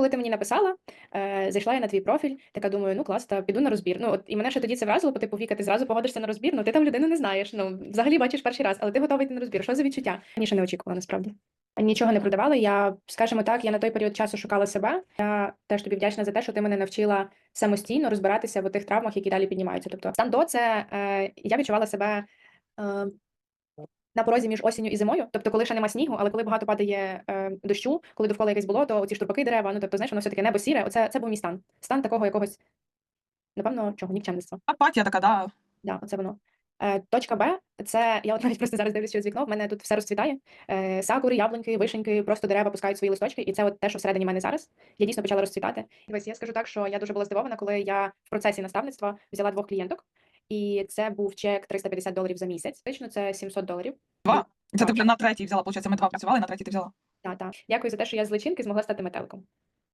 Коли ти мені написала, е, зайшла я на твій профіль, така думаю, ну клас, та піду на розбір. Ну от і мене ще тоді це вразило, по типу Віка, ти зразу погодишся на розбір. Ну ти там людину не знаєш. Ну взагалі бачиш перший раз, але ти готовий йти на розбір. Що за відчуття? Раніше не очікувала насправді. Нічого не продавала. Я, скажімо так, я на той період часу шукала себе. Я теж тобі вдячна за те, що ти мене навчила самостійно розбиратися в тих травмах, які далі піднімаються. Тобто, стан до це е, я відчувала себе. Е, на порозі між осінню і зимою, тобто, коли ще нема снігу, але коли багато падає е, дощу, коли довкола якесь болото, оці штурпаки дерева, ну тобто, знаєш, воно все таке небо сіре. Оце це був мій стан. Стан такого якогось, напевно, чого нікчемництва. Апатія така, да. Да, оце воно. Е, точка Б це я от навіть просто зараз дивлюся через вікно. В мене тут все розцвітає. Е, сакури, яблуньки, вишеньки, просто дерева пускають свої листочки, і це от те, що всередині мене зараз. Я дійсно почала розцвітати. Дивись, я скажу так, що я дуже була здивована, коли я в процесі наставництва взяла двох клієнток, і це був чек 350 доларів за місяць. Фактично це 700 доларів. Два. Це ти вже на третій взяла, получається, ми два працювали, на третій ти взяла. Та, та. Дякую за те, що я з личинки змогла стати метеликом.